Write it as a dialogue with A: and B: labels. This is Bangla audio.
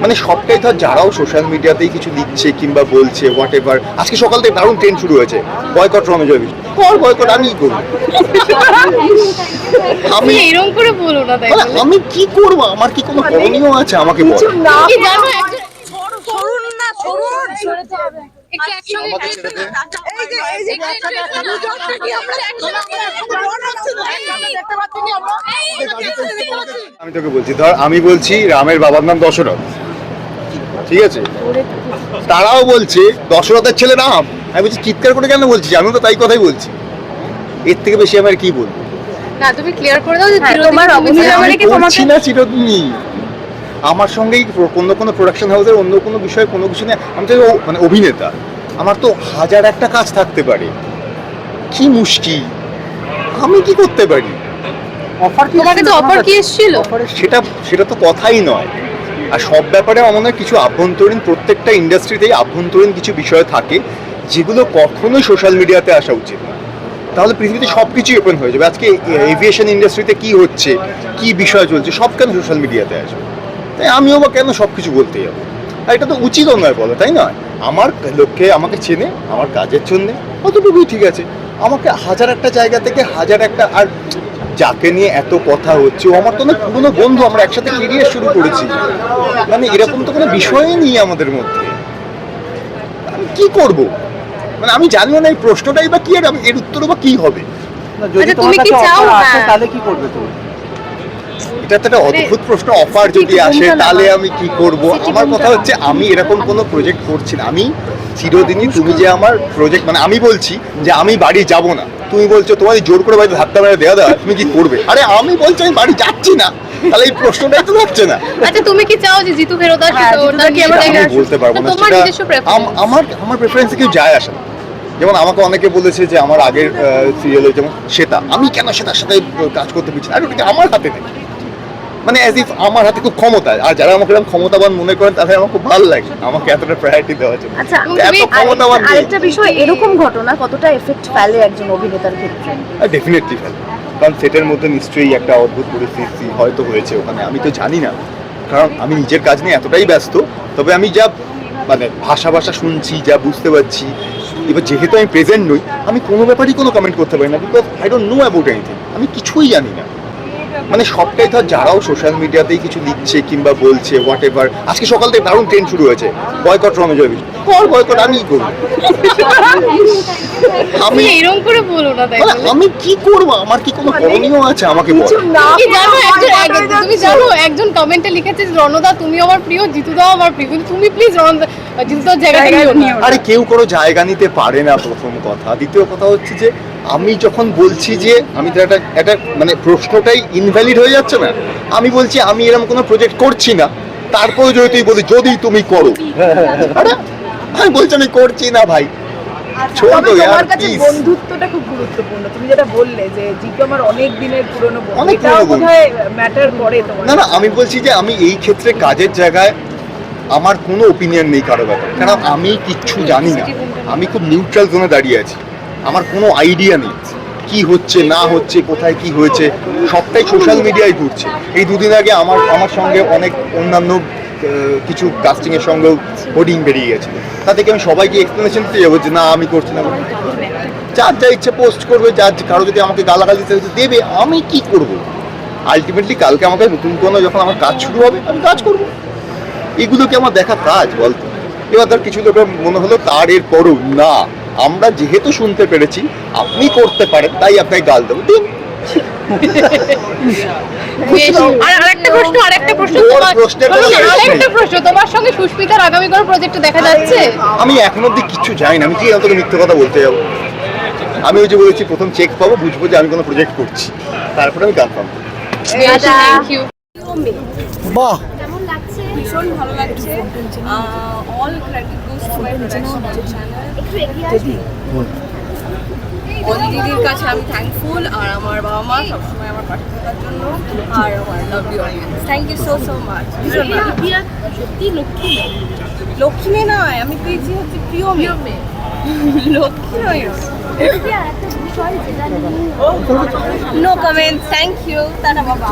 A: মানে সবটাই ধর যারাও সোশ্যাল মিডিয়াতেই কিছু দিচ্ছে কিংবা বলছে হোয়াট এভার আজকে সকাল থেকে দারুণ ট্রেন শুরু হয়েছে বয়কট রমে জয় বিষ্ণু কর বয়কট আমি কি করব আমি
B: এরকম করে বলো না তাই
A: মানে আমি কি করব আমার কি কোনো করণীয় আছে আমাকে বল
B: কি জানো
C: না
B: একটু একসঙ্গে।
C: এই যে এই যে কি আমরা
A: আমি তোকে বলছি ধর আমি বলছি রামের বাবার নাম দশরথ ঠিক আছে? তারাও বলছে দশরথের ছেলে রাম আমি। বলছি চিৎকার করে কেন বলছি আমিও তো তাই কথাই বলছি। এর থেকে বেশি আমার কি বলব?
B: না তুমি ক্লিয়ার করে দাও যে
C: হ্যাঁ, তোমার
A: করছি না চিরদিনই। আমার সঙ্গেই কোনো কোনো প্রোডাকশন হাউসের অন্য কোনো বিষয়ে কোনো কিছু নেই। আমি তো মানে অভিনেতা। আমার তো হাজার একটা কাজ থাকতে পারে। কি মুশকিল। আমি কি করতে পারি?
D: অফার কি
B: তোমার কাছে অফার কি এসেছিল।
A: সেটা সেটা তো কথাই নয়। আর সব ব্যাপারে আমার মনে হয় কিছু আভ্যন্তরীণ, প্রত্যেকটা ইন্ডাস্ট্রিতেই আভ্যন্তরীণ কিছু বিষয় থাকে, যেগুলো কখনোই সোশ্যাল মিডিয়াতে আসা উচিত তাহলে পৃথিবীতে সব কিছুই ওপেন হয়ে যাবে। আজকে এভিয়েশন ইন্ডাস্ট্রিতে কি হচ্ছে, কি বিষয় চলছে, সব কেন সোশ্যাল মিডিয়াতে আসবে? তাই আমিও বা কেন সব কিছু বলতে যাব? আর এটা তো উচিতও নয় বলো, তাই নয়? আমার লক্ষ্যে আমাকে চেনে, আমার কাজের জন্যে, অতটুকুই ঠিক আছে। আমাকে হাজার একটা জায়গা থেকে হাজার একটা, আর যাকে নিয়ে এত কথা হচ্ছে ও আমার তো অনেক পুরনো বন্ধু আমরা একসাথে কেরিয়ার শুরু করেছি। মানে এরকম তো কোনো বিষয়ই নেই আমাদের মধ্যে। আমি কি করব? মানে আমি জানিও না এই প্রশ্নটাই বা কি আর এর উত্তর বা কি হবে?
D: যদি
B: আচ্ছা,
D: তোমার কাছে আসে
B: হ্যাঁ।
D: তাহলে কি করবে তুমি?
A: এটা তো একটা অদ্ভুত প্রশ্ন অফার যদি আসে তাহলে আমি কি করব? আমার কথা হচ্ছে আমি এরকম কোনো প্রজেক্ট করছি না। আমি চিরদিনই তুমি যে আমার প্রজেক্ট মানে আমি বলছি যে আমি বাড়ি যাব না। তুমি বলছো তোমার জোর করে বাড়িতে ধাক্কা মেরে দেওয়া দেওয়া তুমি কি করবে? আরে আমি বলছি আমি বাড়ি যাচ্ছি না। তাহলে এই প্রশ্নটাই তো থাকছে না।
B: আচ্ছা তুমি কি চাও যে জিতু ফেরত
C: হ্যাঁ,
B: কি
A: আমি বলতে পারব না আমার আমার প্রেফারেন্সে কেউ যায় আসে না। যেমন আমাকে অনেকে বলেছে যে আমার আগের সিরিয়ালে যেমন শ্বেতা। আমি কেন শ্বেতার সাথে কাজ করতে পারছি না? আরে ওটা কি আমার হাতে নেই? মানে অ্যাজ ইফ আমার হাতে খুব ক্ষমতা। আর যারা আমাকে এরকম ক্ষমতাবান মনে করেন তাদের আমার খুব ভালো লাগে। আমাকে এতটা প্রায়োরিটি দেওয়া জন্য।
C: আচ্ছা
A: এত ক্ষমতাবান
C: আরেকটা বিষয় এরকম ঘটনা কতটা এফেক্ট ফেলে একজন অভিনেতার ক্ষেত্রে?
A: Definitely fail. কারণ সেটের মধ্যে নিশ্চয়ই একটা অদ্ভুত পরিস্থিতি হয়তো হয়েছে ওখানে। আমি তো জানি না। কারণ আমি নিজের কাজ নিয়ে এতটাই ব্যস্ত তবে আমি যা মানে ভাষা ভাষা শুনছি যা বুঝতে পারছি এবার যেহেতু আমি প্রেজেন্ট নই আমি কোনো ব্যাপারেই কোনো কমেন্ট করতে পারি না because I don't know about anything আমি কিছুই জানি না। মানে সবটাই ধর যারাও সোশ্যাল মিডিয়াতেই কিছু লিখছে কিংবা বলছে হোয়াট এভার আজকে সকাল থেকে দারুণ ট্রেন শুরু হয়েছে। বয়কট রমে জয় বিষ্ণু কর বয়কট আমি কি করব? আমি
B: এরকম করে বলো না তাই
A: মানে আমি কি করব? আমার কি কোনো করণীয় আছে? আমাকে বল।
B: কি জানো একজন তুমি জানো একজন কমেন্টে লিখেছে রণদা তুমি আমার প্রিয় জিতুদাও আমার প্রিয়। তুমি প্লিজ রণদা জিতুদার জায়গাটা নিও
A: আরে কেউ কোনো জায়গা নিতে পারে না প্রথম কথা। দ্বিতীয় কথা হচ্ছে যে আমি যখন বলছি যে আমি তো একটা একটা মানে প্রশ্নটাই ইনভ্যালিড হয়ে যাচ্ছে না। আমি বলছি আমি এরকম কোনো প্রজেক্ট করছি না। তারপরে যদি তুই বলি যদি তুমি করো। আমি বলছি আমি করছি না ভাই।
E: বন্ধুত্বটা খুব গুরুত্বপূর্ণ। তুমি যেটা বললে যে আমার অনেক দিনের পুরনো
A: অনেক
E: ম্যাটার করে
A: না না আমি বলছি যে আমি এই ক্ষেত্রে কাজের জায়গায় আমার কোনো ওপিনিয়ন নেই কারও ব্যাপারে। কারণ আমি কিচ্ছু জানি না। আমি খুব নিউট্রাল জোনে দাঁড়িয়ে আছি। আমার কোনো আইডিয়া নেই। কি হচ্ছে, না হচ্ছে, কোথায় কি হয়েছে, সবটাই সোশ্যাল মিডিয়ায় ঘুরছে। এই দুদিন আগে আমার আমার সঙ্গে অনেক অন্যান্য কিছু কাস্টিংয়ের সঙ্গেও হোর্ডিং বেরিয়ে গেছে। তা থেকে আমি সবাইকে এক্সপ্লেনেশন দিতে যাব যে, না, আমি করছি না। যার যা ইচ্ছে পোস্ট করবে, যার কারও যদি আমাকে গালাগালি দিতে দেবে, আমি কি করব? আলটিমেটলি কালকে আমাকে নতুন কোনো যখন আমার কাজ শুরু হবে, আমি কাজ করব। এগুলো কি আমার দেখা কাজ বলতো। এবার ধর কিছু লোকের মনে হলো তার এর পরও না আমরা যেহেতু শুনতে পেরেছি আপনি করতে পারেন তাই আপনাকে গাল দেবো। দিন।
B: আরেকটা প্রশ্ন আরেকটা প্রশ্ন তোমার
A: প্রশ্নের কোনো
B: শোনো,
A: শেষ নেই।
B: আরেকটা প্রশ্ন তোমার সঙ্গে সুস্মিতার আগামী কোনো দেখা যাচ্ছে?
A: আমি এখন অব্দি কিচ্ছু জানি না আমি কি তোকে মিথ্যে কথা বলতে যাব? আমি ওই যে বলেছি প্রথম চেক পাবো বুঝব যে আমি কোনো প্রজেক্ট করছি। তারপরে আমি গান পাবো
B: ইউ
D: বাহ।
F: ভীষণ ভালো লাগছে। All credit goes to my production channel Oli দিদির কাছে আমি থ্যাঙ্কফুল আর আমার বাবা মা সবসময় আমার পাশে থাকার জন্য আর আমার lovely audience thank you so so much
B: সত্যি লক্ষ্মী
F: লক্ষ্মী নয় আমি পেয়েছি হচ্ছে প্রিয় মেয়ে। লক্ষ্মী নয়। নো। কমেন্ট থ্যাংক ইউ টাটা বাবা